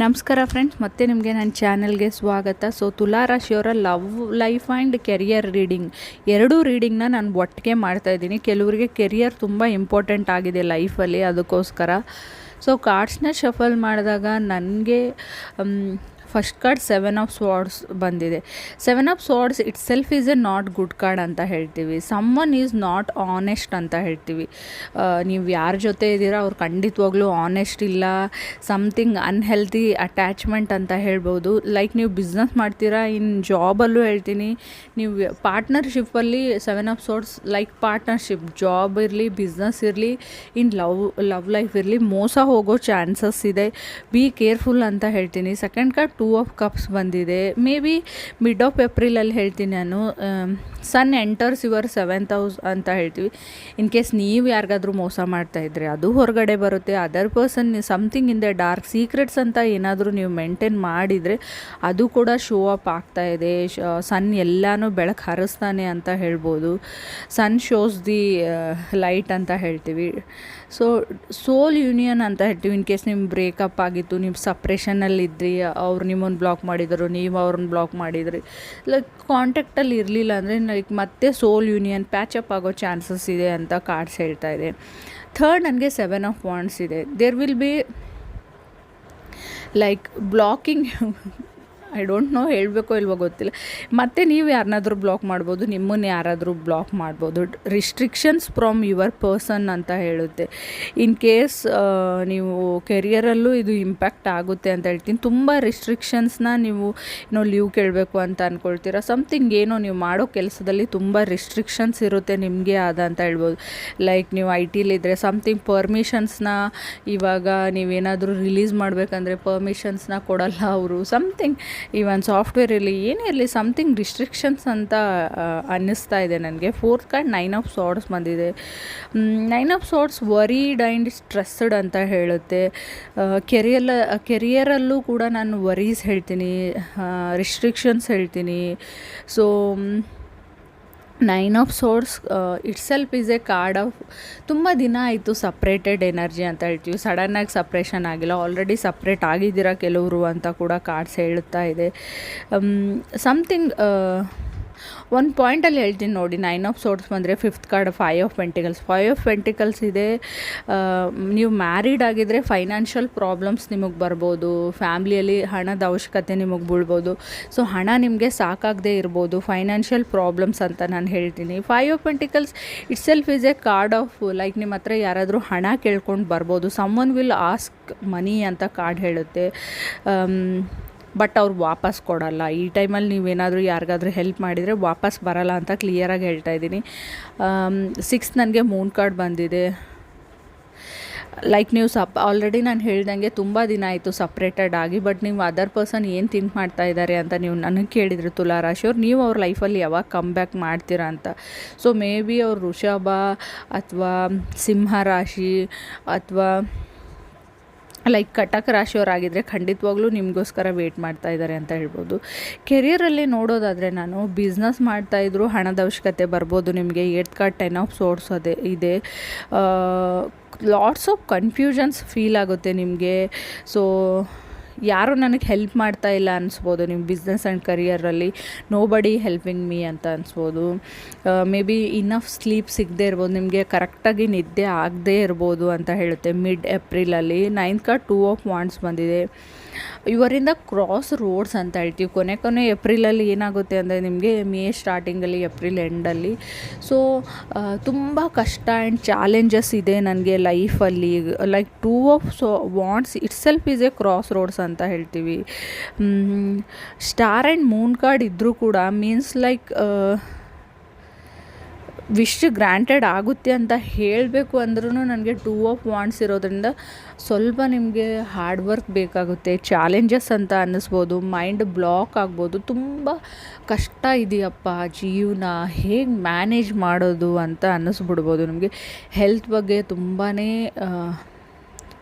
ನಮಸ್ಕಾರ ಫ್ರೆಂಡ್ಸ್ ಮತ್ತೆ ನಿಮಗೆ ನನ್ನ ಚಾನಲ್ಗೆ ಸ್ವಾಗತ. ಸೊ ತುಲಾ ರಾಶಿಯವರ love life and career reading ಎರಡೂ ರೀಡಿಂಗ್ನ ನಾನು ಒಟ್ಟಿಗೆ ಮಾಡ್ತಾಯಿದ್ದೀನಿ ಕೆಲವರಿಗೆ ಕೆರಿಯರ್ ತುಂಬ ಇಂಪಾರ್ಟೆಂಟ್ ಆಗಿದೆ ಲೈಫಲ್ಲಿ ಅದಕ್ಕೋಸ್ಕರ. ಸೊ ಕಾರ್ಡ್ಸ್ನ ಶಫಲ್ ಮಾಡಿದಾಗ ನನಗೆ first card seven of swords ಬಂದಿದೆ. Seven of swords itself is a not good card ಅಂತ ಹೇಳ್ತೀವಿ. Someone is not honest ಅಂತ ಹೇಳ್ತೀವಿ. ನೀವು ಯಾರ ಜೊತೆ ಇದ್ದೀರಾ ಅವ್ರು ಖಂಡಿತವಾಗ್ಲೂ ಆನೆಸ್ಟ್ ಇಲ್ಲ. ಸಮ್ಥಿಂಗ್ ಅನ್ಹೆಲ್ತಿ ಅಟ್ಯಾಚ್ಮೆಂಟ್ ಅಂತ ಹೇಳ್ಬೋದು. ಲೈಕ್ ನೀವು ಬಿಸ್ನೆಸ್ ಮಾಡ್ತೀರಾ, ಇನ್ ಜಾಬಲ್ಲೂ ಹೇಳ್ತೀನಿ. ನೀವು ಪಾರ್ಟ್ನರ್ಶಿಪ್ಪಲ್ಲಿ seven of swords like partnership, job ಇರಲಿ, ಬಿಸ್ನೆಸ್ ಇರಲಿ, ಇನ್ ಲವ್ ಲವ್ ಲೈಫ್ ಇರಲಿ ಮೋಸ ಹೋಗೋ ಚಾನ್ಸಸ್ ಇದೆ. ಬಿ ಕೇರ್ಫುಲ್ ಅಂತ ಹೇಳ್ತೀನಿ. Second card two of cups ಬಂದಿದೆ. ಮೇ ಬಿ ಮಿಡ್ ಆಫ್ ಏಪ್ರಿಲಲ್ಲಿ ಹೇಳ್ತೀನಿ ನಾನು. Sun enters your seventh house ಅಂತ ಹೇಳ್ತೀವಿ. ಇನ್ ಕೇಸ್ ನೀವು ಯಾರಿಗಾದರೂ ಮೋಸ ಮಾಡ್ತಾ ಇದ್ರೆ ಅದು ಹೊರಗಡೆ ಬರುತ್ತೆ. Other person something in the dark secrets ಅಂತ ಏನಾದರೂ ನೀವು ಮೇಂಟೈನ್ ಮಾಡಿದರೆ ಅದು ಕೂಡ ಶೋ ಅಪ್ ಆಗ್ತಾ ಇದೆ. ಸನ್ ಎಲ್ಲನೂ ಬೆಳಕು ಹರಿಸ್ತಾನೆ ಅಂತ ಹೇಳ್ಬೋದು. ಸನ್ ಶೋಸ್ ದಿ ಲೈಟ್ ಅಂತ ಹೇಳ್ತೀವಿ. ಸೊ ಸೋಲ್ ಯೂನಿಯನ್ ಅಂತ ಹೇಳ್ತೀವಿ. ಇನ್ ಕೇಸ್ ನಿಮ್ಮ ಬ್ರೇಕಪ್ ಆಗಿತ್ತು ನಿಮ್ಮ ಸಪ್ರೇಷನಲ್ಲಿದ್ರಿ ಅವ್ರು ನಿಮ್ಮನ್ನು ಬ್ಲಾಕ್ ಮಾಡಿದರು, ನೀವು ಅವ್ರನ್ನ ಬ್ಲಾಕ್ ಮಾಡಿದ್ರಿ. ಲೈಕ್ ಕಾಂಟ್ಯಾಕ್ಟಲ್ಲಿ ಇರಲಿಲ್ಲ ಅಂದರೆ ಲೈಕ್ ಮತ್ತೆ ಸೋಲ್ ಯೂನಿಯನ್ ಪ್ಯಾಚಪ್ ಆಗೋ ಚಾನ್ಸಸ್ ಇದೆ ಅಂತ ಕಾರ್ಡ್ಸ್ ಹೇಳ್ತಾ ಇದೆ. ಥರ್ಡ್ ನನಗೆ ಸೆವೆನ್ ಆಫ್ ಪಾಯಿಂಟ್ಸ್ ಇದೆ. There will be like blocking I don't know ಹೇಳಬೇಕೋ ಇಲ್ವೋ ಗೊತ್ತಿಲ್ಲ. ಮತ್ತು ನೀವು ಯಾರನ್ನಾದರೂ ಬ್ಲಾಕ್ ಮಾಡ್ಬೋದು, ನಿಮ್ಮನ್ನು ಯಾರಾದರೂ ಬ್ಲಾಕ್ ಮಾಡ್ಬೋದು. ರಿಸ್ಟ್ರಿಕ್ಷನ್ಸ್ ಫ್ರಮ್ ಯುವರ್ ಪರ್ಸನ್ ಅಂತ ಹೇಳುತ್ತೆ. ಇನ್ ಕೇಸ್ ನೀವು ಕೆರಿಯರಲ್ಲೂ ಇದು ಇಂಪ್ಯಾಕ್ಟ್ ಆಗುತ್ತೆ ಅಂತ ಹೇಳ್ತೀನಿ. ತುಂಬ ರಿಸ್ಟ್ರಿಕ್ಷನ್ಸ್ನ ನೀವು ಏನೋ ಲೀವ್ ಕೇಳಬೇಕು ಅಂತ ಅಂದ್ಕೊಳ್ತೀರಾ ಸಮಥಿಂಗ್ ಏನೋ ನೀವು ಮಾಡೋ ಕೆಲಸದಲ್ಲಿ ತುಂಬ ರಿಸ್ಟ್ರಿಕ್ಷನ್ಸ್ ಇರುತ್ತೆ ನಿಮಗೆ ಆದ ಅಂತ ಹೇಳ್ಬೋದು. ಲೈಕ್ ನೀವು ಐ ಟಿಲಿದ್ದರೆ ಸಮಥಿಂಗ್ ಪರ್ಮಿಷನ್ಸ್ನ ಇವಾಗ ನೀವೇನಾದರೂ ರಿಲೀಸ್ ಮಾಡಬೇಕಂದ್ರೆ ಪರ್ಮಿಷನ್ಸ್ನ ಕೊಡಲ್ಲ ಅವರು. ಸಮಥಿಂಗ್ ಈವನ್ ಸಾಫ್ಟ್ವೇರ್ ಇರಲಿ ಏನೇ ಇರಲಿ ಸಮಥಿಂಗ್ ರಿಸ್ಟ್ರಿಕ್ಷನ್ಸ್ ಅಂತ ಅನ್ನಿಸ್ತಾ ಇದೆ ನನಗೆ. Fourth card nine of swords ಬಂದಿದೆ. Nine of swords worried and stressed ಅಂತ ಹೇಳುತ್ತೆ. ಕೆರಿಯಲ್ಲ ಕೆರಿಯರಲ್ಲೂ ಕೂಡ ನಾನು ವರೀಸ್ ಹೇಳ್ತೀನಿ ರಿಸ್ಟ್ರಿಕ್ಷನ್ಸ್ ಹೇಳ್ತೀನಿ. So nine of swords itself is a card of ತುಂಬ ದಿನ ಆಯಿತು ಸಪ್ರೇಟೆಡ್ ಎನರ್ಜಿ ಅಂತ ಹೇಳ್ತೀವಿ. ಸಡನ್ನಾಗಿ ಸಪ್ರೇಷನ್ ಆಗಿಲ್ಲ. ಆಲ್ರೆಡಿ ಸಪ್ರೇಟ್ ಆಗಿದ್ದೀರಾ ಕೆಲವರು ಅಂತ ಕೂಡ ಕಾರ್ಡ್ಸ್ ಹೇಳುತ್ತಾ ಇದೆ. ಸಮಥಿಂಗ್ ಒಂದು ಪಾಯಿಂಟಲ್ಲಿ ಹೇಳ್ತೀನಿ ನೋಡಿ ನೈನ್ ಆಫ್ ಸೋರ್ಸ್ ಬಂದರೆ fifth card five of pentacles five of pentacles ಇದೆ ನೀವು ಮ್ಯಾರಿಡ್ ಆಗಿದ್ದರೆ ಫೈನಾನ್ಷಿಯಲ್ ಪ್ರಾಬ್ಲಮ್ಸ್ ನಿಮಗೆ ಬರ್ಬೋದು ಫ್ಯಾಮ್ಲಿಯಲ್ಲಿ ಹಣದ ಅವಶ್ಯಕತೆ ನಿಮಗೆ ಬೀಳ್ಬೋದು. ಸೊ ಹಣ ನಿಮಗೆ ಸಾಕಾಗದೇ ಇರ್ಬೋದು ಫೈನಾನ್ಷಿಯಲ್ ಪ್ರಾಬ್ಲಮ್ಸ್ ಅಂತ ನಾನು ಹೇಳ್ತೀನಿ. Five of pentacles itself is a card of like ನಿಮ್ಮ ಹತ್ರ ಯಾರಾದರೂ ಹಣ ಕೇಳ್ಕೊಂಡು ಬರ್ಬೋದು. ಸಮ್ಮನ್ ವಿಲ್ ಆಸ್ಕ್ ಮನಿ ಅಂತ ಕಾರ್ಡ್ ಹೇಳುತ್ತೆ. ಬಟ್ ಅವ್ರು ವಾಪಸ್ ಕೊಡಲ್ಲ. ಈ ಟೈಮಲ್ಲಿ ನೀವೇನಾದರೂ ಯಾರಿಗಾದರೂ ಹೆಲ್ಪ್ ಮಾಡಿದರೆ ವಾಪಸ್ ಬರಲ್ಲ ಅಂತ ಕ್ಲಿಯರಾಗಿ ಹೇಳ್ತಾ ಇದ್ದೀನಿ. ಸಿಕ್ಸ್ ನನಗೆ ಮೂನ್ ಕಾರ್ಡ್ ಬಂದಿದೆ. ಲೈಕ್ ನೀವು ಸಪ್ ಆಲ್ರೆಡಿ ನಾನು ಹೇಳ್ದಂಗೆ ತುಂಬ ದಿನ ಆಯಿತು ಸಪ್ರೇಟೆಡ್ ಆಗಿ ಬಟ್ ನೀವು ಅದರ್ ಪರ್ಸನ್ ಏನು ಥಿಂಕ್ ಮಾಡ್ತಾ ಇದ್ದಾರೆ ಅಂತ ನೀವು ನನಗೆ ಕೇಳಿದ್ರು ತುಲಾ ರಾಶಿಯವ್ರು ನೀವು ಅವ್ರ ಲೈಫಲ್ಲಿ ಯಾವಾಗ ಕಮ್ ಬ್ಯಾಕ್ ಮಾಡ್ತೀರಾ ಅಂತ. ಸೊ ಮೇ ಬಿ ಅವ್ರು ವೃಷಭ ಅಥವಾ ಸಿಂಹ ರಾಶಿ ಅಥವಾ ಲೈಕ್ ಕಟಕ ರಾಶಿಯವರಾಗಿದ್ದರೆ ಖಂಡಿತವಾಗ್ಲೂ ನಿಮಗೋಸ್ಕರ ವೇಟ್ ಮಾಡ್ತಾ ಇದ್ದಾರೆ ಅಂತ ಹೇಳ್ಬೋದು. ಕೆರಿಯರಲ್ಲಿ ನೋಡೋದಾದರೆ ನಾನು ಬಿಸ್ನೆಸ್ ಮಾಡ್ತಾಯಿದ್ರು ಹಣದ ಅವಶ್ಯಕತೆ ಬರ್ಬೋದು, ನಿಮಗೆ eight card ten of swords ಅದೇ ಇದೆ. ಲಾಟ್ಸ್ ಆಫ್ ಕನ್ಫ್ಯೂಷನ್ಸ್ ಫೀಲ್ ಆಗುತ್ತೆ ನಿಮಗೆ. ಸೊ ಯಾರು ನನಗೆ ಹೆಲ್ಪ್ ಮಾಡ್ತಾ ಇಲ್ಲ ಅನಿಸ್ಬೋದು. ನಿಮ್ಮ ಬಿಸ್ನೆಸ್ ಆ್ಯಂಡ್ ಕರಿಯರಲ್ಲಿ ನೋ ಬಡಿ ಹೆಲ್ಪಿಂಗ್ ಮೀ ಅಂತ ಅನ್ಸ್ಬೋದು. ಮೇ ಬಿ ಇನ್ನಫ್ ಸ್ಲೀಪ್ ಸಿಗದೆ ಇರ್ಬೋದು. ನಿಮಗೆ ಕರೆಕ್ಟಾಗಿ ನಿದ್ದೆ ಆಗದೇ ಇರ್ಬೋದು ಅಂತ ಹೇಳುತ್ತೆ. ಮಿಡ್ ಏಪ್ರಿಲಲ್ಲಿ ನೈನ್ತ್ ಕಾ ಟೂ ಆಫ್ ವಾಂಡ್ಸ್ ಬಂದಿದೆ. ಇವರಿಂದ ಕ್ರಾಸ್ ರೋಡ್ಸ್ ಅಂತ ಹೇಳ್ತೀವಿ. ಕೊನೆ ಕೊನೆ ಏಪ್ರಿಲಲ್ಲಿ ಏನಾಗುತ್ತೆ ಅಂದರೆ ನಿಮಗೆ ಮೇ ಸ್ಟಾರ್ಟಿಂಗಲ್ಲಿ ಏಪ್ರಿಲ್ ಎಂಡಲ್ಲಿ ಸೊ ತುಂಬ ಕಷ್ಟ ಆ್ಯಂಡ್ ಚಾಲೆಂಜಸ್ ಇದೆ ನನಗೆ ಲೈಫಲ್ಲಿ like two of so wands itself is a crossroads ಹೇಳ್ತೀವಿ. ಸ್ಟಾರ್ ಆ್ಯಂಡ್ ಮೂನ್ ಕಾರ್ಡ್ ಇದ್ದರೂ ಕೂಡ ಮೀನ್ಸ್ ಲೈಕ್ ವಿಶ್ ಗ್ರ್ಯಾಂಟೆಡ್ ಆಗುತ್ತೆ ಅಂತ ಹೇಳಬೇಕು ಅಂದ್ರೂ ನನಗೆ ಟೂ ಆಫ್ ವಾಂಡ್ಸ್ ಇರೋದ್ರಿಂದ ಸ್ವಲ್ಪ ನಿಮಗೆ ಹಾರ್ಡ್ ವರ್ಕ್ ಬೇಕಾಗುತ್ತೆ. ಚಾಲೆಂಜಸ್ ಅಂತ ಅನ್ನಿಸ್ಬೋದು ಮೈಂಡ್ ಬ್ಲಾಕ್ ಆಗ್ಬೋದು, ತುಂಬ ಕಷ್ಟ ಇದೆಯಪ್ಪ ಜೀವನ. ಹೇಗೆ ಮ್ಯಾನೇಜ್ ಮಾಡೋದು ಅಂತ ಅನ್ನಿಸ್ಬಿಡ್ಬೋದು ನಿಮಗೆ. ಹೆಲ್ತ್ ಬಗ್ಗೆ ತುಂಬಾ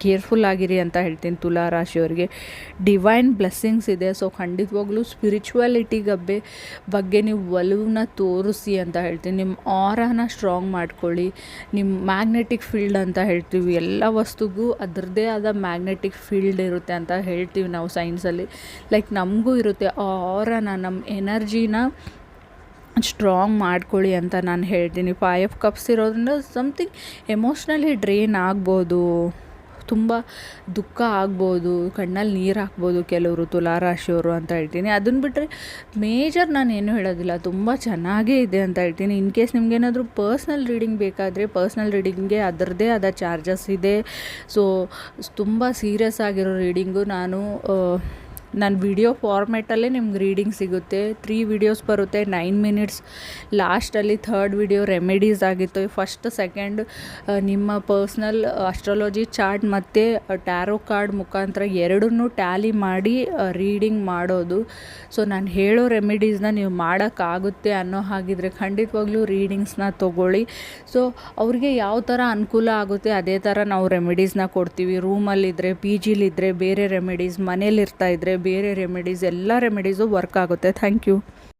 ಕೇರ್ಫುಲ್ ಆಗಿರಿ ಅಂತ ಹೇಳ್ತೀನಿ ತುಲಾ ರಾಶಿಯವರಿಗೆ. ಡಿವೈನ್ ಬ್ಲೆಸ್ಸಿಂಗ್ಸ್ ಇದೆ. ಸೊ ಖಂಡಿತವಾಗ್ಲೂ ಸ್ಪಿರಿಚುವಾಲಿಟಿ ಗಬ್ಬೆ ಬಗ್ಗೆ ನೀವು ಒಲವನ್ನ ತೋರಿಸಿ ಅಂತ ಹೇಳ್ತೀನಿ. ನಿಮ್ಮ ಆರನ ಸ್ಟ್ರಾಂಗ್ ಮಾಡ್ಕೊಳ್ಳಿ. ನಿಮ್ಮ ಮ್ಯಾಗ್ನೆಟಿಕ್ ಫೀಲ್ಡ್ ಅಂತ ಹೇಳ್ತೀವಿ. ಎಲ್ಲ ವಸ್ತುಗೂ ಅದರದ್ದೇ ಆದ ಮ್ಯಾಗ್ನೆಟಿಕ್ ಫೀಲ್ಡ್ ಇರುತ್ತೆ ಅಂತ ಹೇಳ್ತೀವಿ ನಾವು ಸೈನ್ಸಲ್ಲಿ ಲೈಕ್ ನಮಗೂ ಇರುತ್ತೆ. ಆ ಆರನ ನಮ್ಮ ಎನರ್ಜಿನ ಸ್ಟ್ರಾಂಗ್ ಮಾಡ್ಕೊಳ್ಳಿ ಅಂತ ನಾನು ಹೇಳ್ತೀನಿ. ಫೈವ್ ಕಪ್ಸ್ ಇರೋದ್ರಿಂದ ಸಮಥಿಂಗ್ ಎಮೋಷ್ನಲಿ ಡ್ರೈನ್ ಆಗ್ಬೋದು. ತುಂಬ ದುಃಖ ಆಗ್ಬೋದು, ಕಣ್ಣಲ್ಲಿ ನೀರು ಹಾಕ್ಬೋದು ಕೆಲವರು, ತುಲಾರಾಶಿಯವರು ಅಂತ ಹೇಳ್ತೀನಿ. ಅದನ್ನು ಬಿಟ್ಟರೆ ಮೇಜರ್ ನಾನು ಏನು ಹೇಳೋದಿಲ್ಲ, ತುಂಬ ಚೆನ್ನಾಗೇ ಇದೆ ಅಂತ ಹೇಳ್ತೀನಿ. ಇನ್ ಕೇಸ್ ನಿಮಗೇನಾದರೂ ಪರ್ಸ್ನಲ್ ರೀಡಿಂಗ್ ಬೇಕಾದರೆ ಪರ್ಸ್ನಲ್ ರೀಡಿಂಗ್ಗೆ ಅದರದ್ದೇ ಆದ ಚಾರ್ಜಸ್ ಇದೆ. ಸೊ, ತುಂಬ ಸೀರಿಯಸ್ ಆಗಿರೋ ರೀಡಿಂಗು ನಾನು ನನ್ನ ವಿಡಿಯೋ ಫಾರ್ಮೆಟಲ್ಲೇ ನಿಮ್ಗೆ ರೀಡಿಂಗ್ ಸಿಗುತ್ತೆ. ತ್ರೀ ವಿಡಿಯೋಸ್ ಬರುತ್ತೆ ನೈನ್ ಮಿನಿಟ್ಸ್ ಲಾಸ್ಟಲ್ಲಿ ಥರ್ಡ್ ವಿಡಿಯೋ ರೆಮಿಡೀಸ್ ಆಗಿತ್ತು. ಫಸ್ಟ್ ಸೆಕೆಂಡ್ ನಿಮ್ಮ ಪರ್ಸ್ನಲ್ ಅಸ್ಟ್ರಾಲಜಿ ಚಾರ್ಟ್ ಮತ್ತು ಟ್ಯಾರೋ ಕಾರ್ಡ್ ಮುಖಾಂತರ ಎರಡನ್ನೂ ಟ್ಯಾಲಿ ಮಾಡಿ ರೀಡಿಂಗ್ ಮಾಡೋದು. ಸೊ ನಾನು ಹೇಳೋ ರೆಮಿಡೀಸ್ನ ನೀವು ಮಾಡೋಕ್ಕಾಗುತ್ತೆ ಅನ್ನೋ ಹಾಗಿದ್ರೆ ಖಂಡಿತವಾಗ್ಲೂ ರೀಡಿಂಗ್ಸ್ನ ತೊಗೊಳ್ಳಿ. ಸೊ ಅವ್ರಿಗೆ ಯಾವ ಥರ ಅನುಕೂಲ ಆಗುತ್ತೆ, ಅದೇ ಥರ ನಾವು ರೆಮಿಡೀಸ್ನ ಕೊಡ್ತೀವಿ. ರೂಮಲ್ಲಿದ್ದರೆ ಪಿ ಜಿಲಿದ್ದರೆ ಬೇರೆ ರೆಮಿಡೀಸ್ ಮನೇಲಿರ್ತಾ ಇದ್ದರೆ ಬೇರೆ ರೆಮಿಡೀಸ್ ಎಲ್ಲ ರೆಮಿಡೀಸು ವರ್ಕ್ ಆಗುತ್ತೆ. Thank you